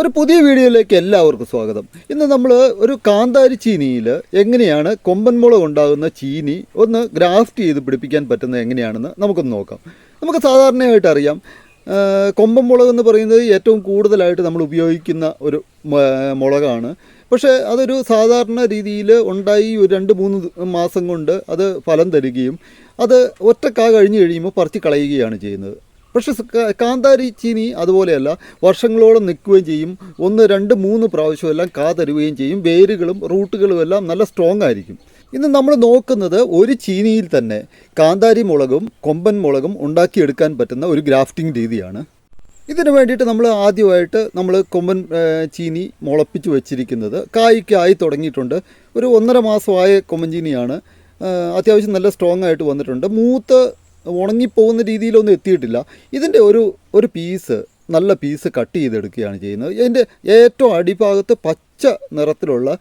ഒരു പുതിയ വീഡിയോയിലേക്ക് എല്ലാവർക്കും സ്വാഗതം. ഇന്ന് നമ്മൾ ഒരു കാന്താരി ചീനിയിൽ എങ്ങനെയാണ് കൊമ്പൻ മുളക് ഉണ്ടാകുന്ന ചീനി ഒന്ന് ഗ്രാഫ്റ്റ് ചെയ്ത് പിടിപ്പിക്കാൻ പറ്റുന്നത് എങ്ങനെയാണെന്ന് നമുക്കൊന്ന് നോക്കാം. നമുക്ക് സാധാരണയായിട്ട് അറിയാം കൊമ്പൻ മുളക് എന്ന് പറയുന്നത് ഏറ്റവും കൂടുതലായിട്ട് നമ്മൾ ഉപയോഗിക്കുന്ന ഒരു മുളകാണ്. പക്ഷേ അതൊരു സാധാരണ രീതിയിൽ ഉണ്ടായി ഒരു രണ്ട് മൂന്ന് മാസം കൊണ്ട് അത് ഫലം തരികയും അത് ഒറ്റക്കാ കഴിഞ്ഞ് കഴിയുമ്പോൾ പറിച്ച് കളയുകയാണ് ചെയ്യുന്നത്. പക്ഷെ കാന്താരി ചീനി അതുപോലെയല്ല വർഷങ്ങളോളം നിൽക്കുകയും ചെയ്യും. ഒന്ന് രണ്ട് മൂന്ന് പ്രാവശ്യം എല്ലാം കാ തരുകയും ചെയ്യും. വേരുകളും റൂട്ടുകളും എല്ലാം നല്ല സ്ട്രോങ് ആയിരിക്കും. ഇന്ന് നമ്മൾ നോക്കുന്നത് ഒരു ചീനിയിൽ തന്നെ കാന്താരി മുളകും കൊമ്പൻ മുളകും ഉണ്ടാക്കിയെടുക്കാൻ പറ്റുന്ന ഒരു ഗ്രാഫ്റ്റിംഗ് രീതിയാണ്. ഇതിന് വേണ്ടിയിട്ട് നമ്മൾ ആദ്യമായിട്ട് നമ്മൾ കൊമ്പൻ ചീനി മുളപ്പിച്ച് വെച്ചിരിക്കുന്നത് കായ്ക്കായി തുടങ്ങിയിട്ടുണ്ട്. ഒരു ഒന്നര മാസമായ കൊമ്പൻ ചീനിയാണ്. അത്യാവശ്യം നല്ല സ്ട്രോങ് ആയിട്ട് വന്നിട്ടുണ്ട്. മൂത്ത് ഉണങ്ങിപ്പോകുന്ന രീതിയിലൊന്നും എത്തിയിട്ടില്ല. ഇതിന്റെ ഒരു ഒരു പീസ് നല്ല പീസ് കട്ട് ചെയ്തെടുക്കുകയാണ് ചെയ്യുന്നത്. ഇതിന്റെ ഏറ്റവും അടിഭാഗത്ത് പച്ച നിറത്തിലുള്ള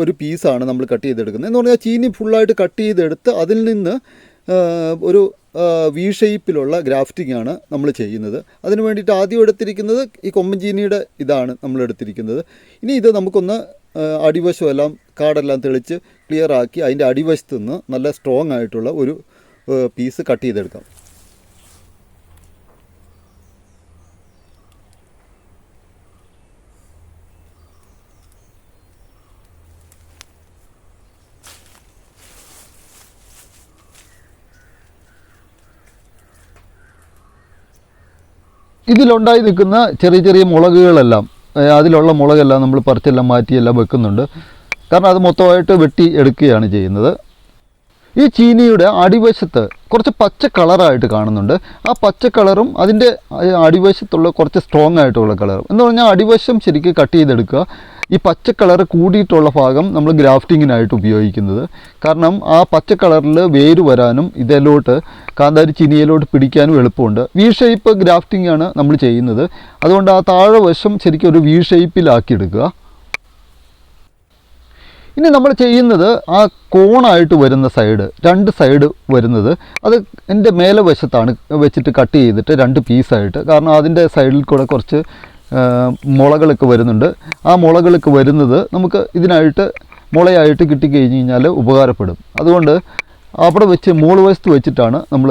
ഒരു പീസാണ് നമ്മൾ കട്ട് ചെയ്തെടുക്കുന്നത്. എന്ന് പറഞ്ഞാൽ ചീനി ഫുള്ളായിട്ട് കട്ട് ചെയ്തെടുത്ത് അതിൽ നിന്ന് ഒരു വി ഷേപ്പിലുള്ള ഗ്രാഫ്റ്റിംഗ് ആണ് നമ്മൾ ചെയ്യുന്നത്. അതിന് വേണ്ടിയിട്ട് ആദ്യം എടുത്തിരിക്കുന്നത് ഈ കൊമ്പൻ ചീനിയുടെ ഇതാണ് നമ്മൾ എടുത്തിരിക്കുന്നത്. ഇനി ഇത് നമുക്കൊന്ന് അടിവശമെല്ലാം കാടെല്ലാം തെളിച്ച് ക്ലിയർ ആക്കി അതിന്റെ അടിവശത്തു നിന്ന് നല്ല സ്ട്രോങ് ആയിട്ടുള്ള ഒരു പീസ് കട്ട് ചെയ്തെടുക്കാം. ഇതിലുണ്ടായി നിൽക്കുന്ന ചെറിയ ചെറിയ മുളകുകളെല്ലാം അതിലുള്ള മുളകെല്ലാം നമ്മൾ പറിച്ചെല്ലാം മാറ്റിയെല്ലാം വെക്കുന്നുണ്ട്. കാരണം അത് മൊത്തമായിട്ട് വെട്ടി എടുക്കുകയാണ് ചെയ്യുന്നത്. ഈ ചീനിയുടെ അടിവശത്ത് കുറച്ച് പച്ച കളറായിട്ട് കാണുന്നുണ്ട്. ആ പച്ച കളറും അതിന്റെ അടിവശത്തുള്ള കുറച്ച് സ്ട്രോങ് ആയിട്ടുള്ള കളറും. എന്ന് പറഞ്ഞാൽ അടിവശം ശരിക്കും കട്ട് ചെയ്തെടുക്കുക. ഈ പച്ച കളർ കൂടിയിട്ടുള്ള ഭാഗം നമ്മൾ ഗ്രാഫ്റ്റിങ്ങിനായിട്ട് ഉപയോഗിക്കുന്നത്. കാരണം ആ പച്ച കളറിൽ വേര് വരാനും ഇതിലോട്ട് കാന്താരി ചീനിയിലോട്ട് പിടിക്കാനും എളുപ്പമുണ്ട്. വി ഷേപ്പ് ഗ്രാഫ്റ്റിംഗ് ആണ് നമ്മൾ ചെയ്യുന്നത്. അതുകൊണ്ട് ആ താഴെ വശം ശരിക്കും ഒരു വി ഷേപ്പിലാക്കി എടുക്കുക ഇനി നമ്മൾ ചെയ്യുന്നത് ആ കോണായിട്ട് വരുന്ന സൈഡ് രണ്ട് സൈഡ് വരുന്നത് അത് എന്റെ മേലെ വശത്താണ് വെച്ചിട്ട് കട്ട് ചെയ്തിട്ട് രണ്ട് പീസായിട്ട് കാരണം അതിന്റെ സൈഡിൽ കൂടെ കുറച്ച് മുളകളൊക്കെ വരുന്നുണ്ട്. ആ മുളകളൊക്കെ വരുന്നത് നമുക്ക് ഇതിനായിട്ട് മുളയായിട്ട് കിട്ടിക്കഴിഞ്ഞ് കഴിഞ്ഞാൽ ഉപകാരപ്പെടും. അതുകൊണ്ട് അവിടെ വെച്ച് മുകൾ വശത്ത് വെച്ചിട്ടാണ് നമ്മൾ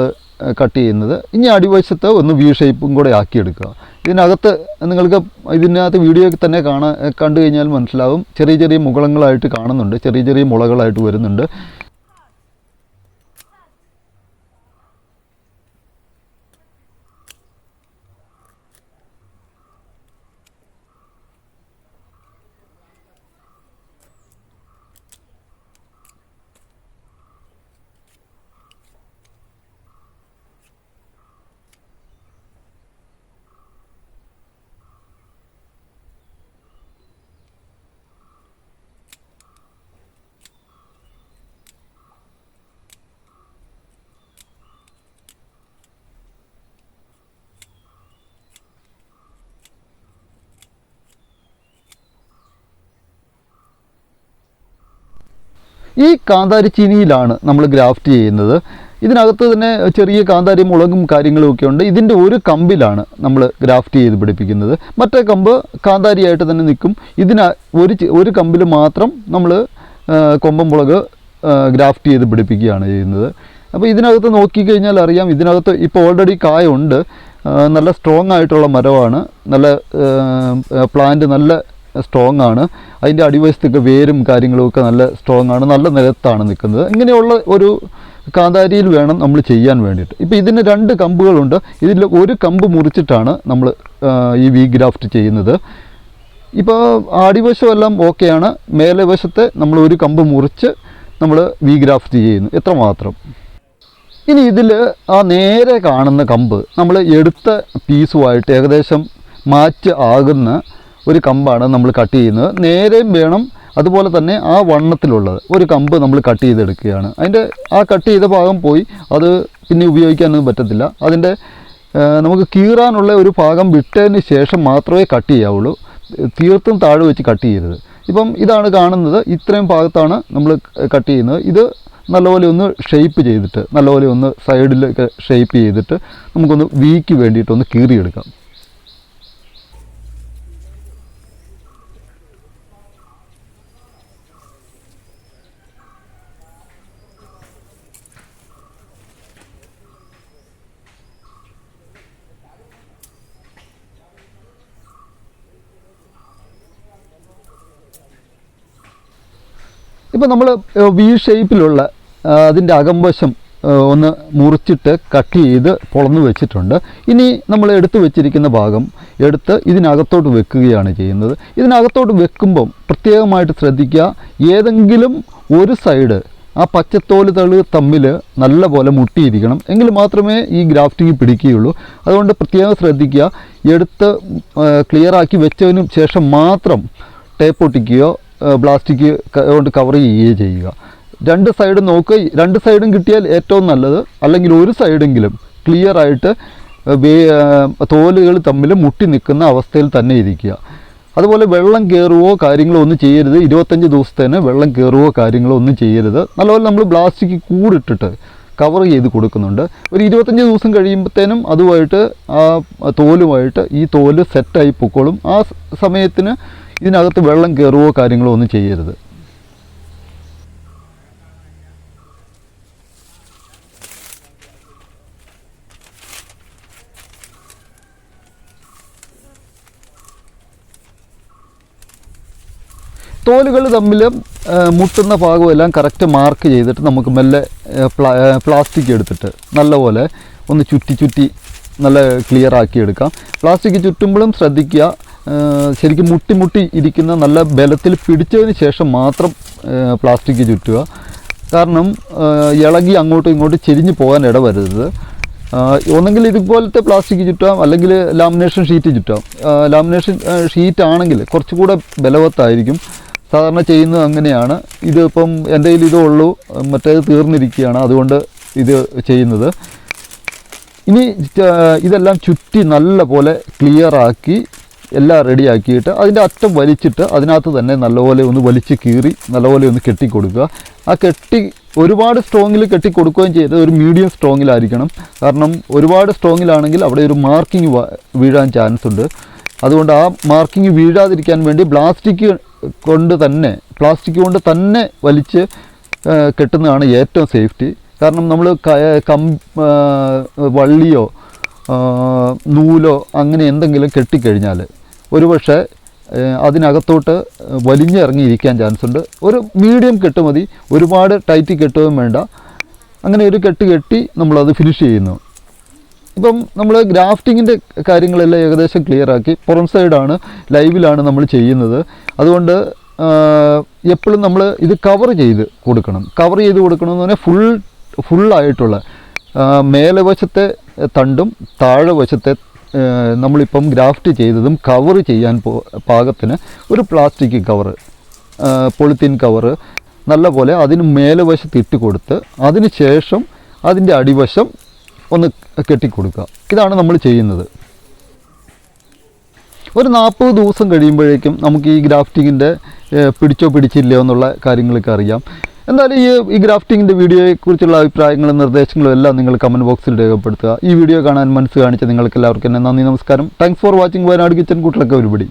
കട്ട് ചെയ്യുന്നത്. ഇനി അടിവശത്ത് ഒന്ന് വി ഷേപ്പും കൂടെ ആക്കിയെടുക്കുക. ഇതിനകത്ത് നിങ്ങൾക്ക് ഇതിനകത്ത് വീഡിയോ തന്നെ കാണാൻ കണ്ടു കഴിഞ്ഞാൽ മനസ്സിലാവും. ചെറിയ ചെറിയ മുകളങ്ങളായിട്ട് കാണുന്നുണ്ട്. ചെറിയ ചെറിയ മുളകളായിട്ട് വരുന്നുണ്ട്. ഈ കാന്താരി ചീനിയിലാണ് നമ്മൾ ഗ്രാഫ്റ്റ് ചെയ്യുന്നത്. ഇതിനകത്ത് തന്നെ ചെറിയ കാന്താരി മുളകും കാര്യങ്ങളും ഒക്കെ ഉണ്ട്. ഇതിന്റെ ഒരു കമ്പിലാണ് നമ്മൾ ഗ്രാഫ്റ്റ് ചെയ്ത് പിടിപ്പിക്കുന്നത്. മറ്റേ കമ്പ് കാന്താരിയായിട്ട് തന്നെ നിൽക്കും. ഇതിന് ഒരു ഒരു കമ്പിൽ മാത്രം നമ്മൾ കൊമ്പൻ മുളക് ഗ്രാഫ്റ്റ് ചെയ്ത് പിടിപ്പിക്കുകയാണ് ചെയ്യുന്നത്. അപ്പോൾ ഇതിനകത്ത് നോക്കിക്കഴിഞ്ഞാൽ അറിയാം ഇതിനകത്ത് ഇപ്പോൾ ഓൾറെഡി കായുണ്ട് നല്ല സ്ട്രോങ് ആയിട്ടുള്ള മരമാണ്. നല്ല പ്ലാന്റ് നല്ല സ്ട്രോങ് ആണ്. അതിന്റെ അടിവശത്തൊക്കെ വേരും കാര്യങ്ങളും ഒക്കെ നല്ല സ്ട്രോങ് ആണ് നല്ല നിലത്താണ് നിൽക്കുന്നത്. ഇങ്ങനെയുള്ള ഒരു കാന്താരിയിൽ വേണം നമ്മൾ ചെയ്യാൻ വേണ്ടിയിട്ട്. ഇപ്പോൾ ഇതിന് രണ്ട് കമ്പുകളുണ്ട്. ഇതിൽ ഒരു കമ്പ് മുറിച്ചിട്ടാണ് നമ്മൾ ഈ വി ഗ്രാഫ്റ്റ് ചെയ്യുന്നത്. ഇപ്പോൾ അടിവശമെല്ലാം ഓക്കെയാണ് മേലെ വശത്തെ നമ്മൾ ഒരു കമ്പ് മുറിച്ച് നമ്മൾ വി ഗ്രാഫ്റ്റ് ചെയ്യുന്നു. എത്രമാത്രം ഇനി ഇതിൽ ആ നേരെ കാണുന്ന കമ്പ് നമ്മൾ എടുത്ത പീസുമായിട്ട് ഏകദേശം മാച്ച് ആകുന്ന ഒരു കമ്പാണ് നമ്മൾ കട്ട് ചെയ്യുന്നത്. നേരെയും വേണം അതുപോലെ തന്നെ ആ വണ്ണത്തിലുള്ളത്. ഒരു കമ്പ് നമ്മൾ കട്ട് ചെയ്തെടുക്കുകയാണ്. അതിന്റെ ആ കട്ട് ചെയ്ത ഭാഗം പോയി അത് പിന്നെ ഉപയോഗിക്കാനൊന്നും പറ്റത്തില്ല. അതിന്റെ നമുക്ക് കീറാനുള്ള ഒരു ഭാഗം വിട്ടതിന് ശേഷം മാത്രമേ കട്ട് ചെയ്യാവുള്ളൂ. തീർത്തും താഴെ വെച്ച് കട്ട് ചെയ്യരുത്. ഇപ്പം ഇതാണ് കാണുന്നത്. ഇത്രയും ഭാഗത്താണ് നമ്മൾ കട്ട് ചെയ്യുന്നത്. ഇത് നല്ലപോലെ ഒന്ന് ഷേപ്പ് ചെയ്തിട്ട് നല്ലപോലെ ഒന്ന് സൈഡിലൊക്കെ ഷേപ്പ് ചെയ്തിട്ട് നമുക്കൊന്ന് വീക്ക് വേണ്ടിയിട്ടൊന്ന് കീറിയെടുക്കാം. ഇതിപ്പോൾ നമ്മൾ വി ഷേപ്പിലുള്ള അതിന്റെ അകംവശം ഒന്ന് മുറിച്ചിട്ട് കട്ട് ചെയ്ത് പൊളന്ന് വെച്ചിട്ടുണ്ട്. ഇനി നമ്മൾ എടുത്തു വെച്ചിരിക്കുന്ന ഭാഗം എടുത്ത് ഇതിനകത്തോട്ട് വെക്കുകയാണ് ചെയ്യുന്നത്. ഇതിനകത്തോട്ട് വെക്കുമ്പം പ്രത്യേകമായിട്ട് ശ്രദ്ധിക്കുക ഏതെങ്കിലും ഒരു സൈഡ് ആ പച്ചത്തോൽ തൾ തമ്മിൽ നല്ലപോലെ മുട്ടിയിരിക്കണം. എങ്കിൽ മാത്രമേ ഈ ഗ്രാഫ്റ്റിംഗ് പിടിക്കുകയുള്ളൂ. അതുകൊണ്ട് പ്രത്യേകം ശ്രദ്ധിക്കുക എടുത്ത് ക്ലിയറാക്കി വെച്ചതിന് ശേഷം മാത്രം ടേപ്പ് ഒട്ടിക്കുകയോ പ്ലാസ്റ്റിക് കൊണ്ട് കവർ ചെയ്യുകയോ ചെയ്യുക. രണ്ട് സൈഡും നോക്കുക. രണ്ട് സൈഡും കിട്ടിയാൽ ഏറ്റവും നല്ലത്. അല്ലെങ്കിൽ ഒരു സൈഡെങ്കിലും ക്ലിയർ ആയിട്ട് തോലുകൾ തമ്മിൽ മുട്ടി നിൽക്കുന്ന അവസ്ഥയിൽ തന്നെ ഇരിക്കുക. അതുപോലെ വെള്ളം കയറുവോ കാര്യങ്ങളോ ഒന്നും ചെയ്യരുത്. ഇരുപത്തഞ്ച് ദിവസത്തേന് വെള്ളം കയറുവോ കാര്യങ്ങളോ ഒന്നും ചെയ്യരുത്. നല്ലപോലെ നമ്മൾ പ്ലാസ്റ്റിക് കൂടിട്ടിട്ട് കവർ ചെയ്ത് കൊടുക്കുന്നുണ്ട്. ഒരു ഇരുപത്തഞ്ച് ദിവസം കഴിയുമ്പോഴത്തേനും അതുമായിട്ട് ആ തോലുമായിട്ട് ഈ തോൽ സെറ്റായി പൊക്കോളും. ആ സമയത്തിന് ഇതിനകത്ത് വെള്ളം കയറുവോ കാര്യങ്ങളോ ഒന്നും ചെയ്യരുത്. തോലുകൾ തമ്മിൽ മുട്ടുന്ന ഭാഗമെല്ലാം കറക്റ്റ് മാർക്ക് ചെയ്തിട്ട് നമുക്ക് മെല്ലെ പ്ലാ- പ്ലാസ്റ്റിക് എടുത്തിട്ട് നല്ലപോലെ ഒന്ന് ചുറ്റി ചുറ്റി നല്ല ക്ലിയർ ആക്കി എടുക്കാം. പ്ലാസ്റ്റിക് ചുറ്റുമ്പോഴും ശ്രദ്ധിക്കുക. ശരിക്കും മുട്ടി മുട്ടി ഇരിക്കുന്ന നല്ല ബലത്തിൽ പിടിച്ചതിന് ശേഷം മാത്രം പ്ലാസ്റ്റിക് ചുറ്റുക. കാരണം ഇളകി അങ്ങോട്ടും ഇങ്ങോട്ടും ചെരിഞ്ഞു പോകാൻ ഇടവരരുത് ആ, ഒന്നെങ്കിൽ ഇതുപോലത്തെ പ്ലാസ്റ്റിക് ചുറ്റാം അല്ലെങ്കിൽ ലാമിനേഷൻ ഷീറ്റ് ചുറ്റാം. ലാമിനേഷൻ ഷീറ്റ് ആണെങ്കിൽ കുറച്ചുകൂടെ ബലവത്തായിരിക്കും. സാധാരണ ചെയ്യുന്നത് അങ്ങനെയാണ്. ഇതിപ്പം എന്റെ കയ്യിൽ ഇതേ ഉള്ളൂ. മറ്റേത് തീർന്നിരിക്കുകയാണ്. അതുകൊണ്ട് ഇത് ചെയ്യുന്നത്. ഇനി ഇതെല്ലാം ചുറ്റി നല്ല പോലെ ക്ലിയർ ആക്കി എല്ലാം റെഡിയാക്കിയിട്ട് അതിന്റെ അറ്റം വലിച്ചിട്ട് അതിനകത്ത് തന്നെ നല്ലപോലെ ഒന്ന് വലിച്ച് കീറി നല്ലപോലെ ഒന്ന് കെട്ടിക്കൊടുക്കുക. ആ കെട്ടി ഒരുപാട് സ്ട്രോങ്ങിൽ കെട്ടിക്കൊടുക്കുകയും ചെയ്ത് ഒരു മീഡിയം സ്ട്രോങ്ങിലായിരിക്കണം കാരണം ഒരുപാട് സ്ട്രോങ്ങിലാണെങ്കിൽ അവിടെ ഒരു മാർക്കിംഗ് വീഴാൻ ചാൻസ് ഉണ്ട്. അതുകൊണ്ട് ആ മാർക്കിംഗ് വീഴാതിരിക്കാൻ വേണ്ടി പ്ലാസ്റ്റിക് കൊണ്ട് തന്നെ പ്ലാസ്റ്റിക് കൊണ്ട് തന്നെ വലിച്ച് കെട്ടുന്നതാണ് ഏറ്റവും സേഫ്റ്റി കാരണം നമ്മൾ കം വള്ളിയോ നൂലോ അങ്ങനെ എന്തെങ്കിലും കെട്ടിക്കഴിഞ്ഞാൽ ഒരുപക്ഷെ അതിനകത്തോട്ട് വലിഞ്ഞിറങ്ങിയിരിക്കാൻ ചാൻസ് ഉണ്ട് ഒരു മീഡിയം കെട്ട് മതി. ഒരുപാട് ടൈറ്റ് കെട്ടുകയും വേണ്ട. അങ്ങനെ ഒരു കെട്ട് കെട്ടി നമ്മളത് ഫിനിഷ് ചെയ്യുന്നു. ഇപ്പം നമ്മൾ ഗ്രാഫ്റ്റിങ്ങിന്റെ കാര്യങ്ങളെല്ലാം ഏകദേശം ക്ലിയർ ആക്കി. പുറം സൈഡാണ് ലൈവിലാണ് നമ്മൾ ചെയ്യുന്നത്. അതുകൊണ്ട് എപ്പോഴും നമ്മൾ ഇത് കവർ ചെയ്ത് കൊടുക്കണം. കവർ ചെയ്ത് കൊടുക്കണം എന്ന് പറഞ്ഞാൽ ഫുൾ ഫുള്ളായിട്ടുള്ള മേലെ വശത്തെ തണ്ടും താഴെ വശത്തെ നമ്മളിപ്പം ഗ്രാഫ്റ്റ് ചെയ്തതും കവർ ചെയ്യാൻ പാകത്തിന് ഒരു പ്ലാസ്റ്റിക് കവറ് പൊളിത്തീൻ കവറ് നല്ലപോലെ അതിന് മേലെ വശത്ത് ഇട്ട് കൊടുത്ത് അതിന് ശേഷം അതിന്റെ അടിവശം ഒന്ന് കെട്ടിക്കൊടുക്കുക. ഇതാണ് നമ്മൾ ചെയ്യുന്നത്. ഒരു നാൽപ്പത് ദിവസം കഴിയുമ്പോഴേക്കും നമുക്ക് ഈ ഗ്രാഫ്റ്റിങ്ങിന്റെ പിടിച്ചോ പിടിച്ചില്ലയോ എന്നുള്ള കാര്യങ്ങളൊക്കെ അറിയാം. എന്തായാലും ഈ ഈ ഗ്രാഫ്റ്റിങ്ങിന്റെ വീഡിയോയെക്കുറിച്ചുള്ള അഭിപ്രായങ്ങളും നിർദ്ദേശങ്ങളും എല്ലാം നിങ്ങൾ കമന്റ് ബോക്സിൽ രേഖപ്പെടുത്തുക. ഈ വീഡിയോ കാണാൻ മനസ്സ് കാണിച്ച നിങ്ങൾക്ക് എല്ലാവർക്കും തന്നെ നന്ദി നമസ്കാരം. Thanks for watching Wayanad kitchen കൂട്ടിലൊക്കെ ഒരുപടി.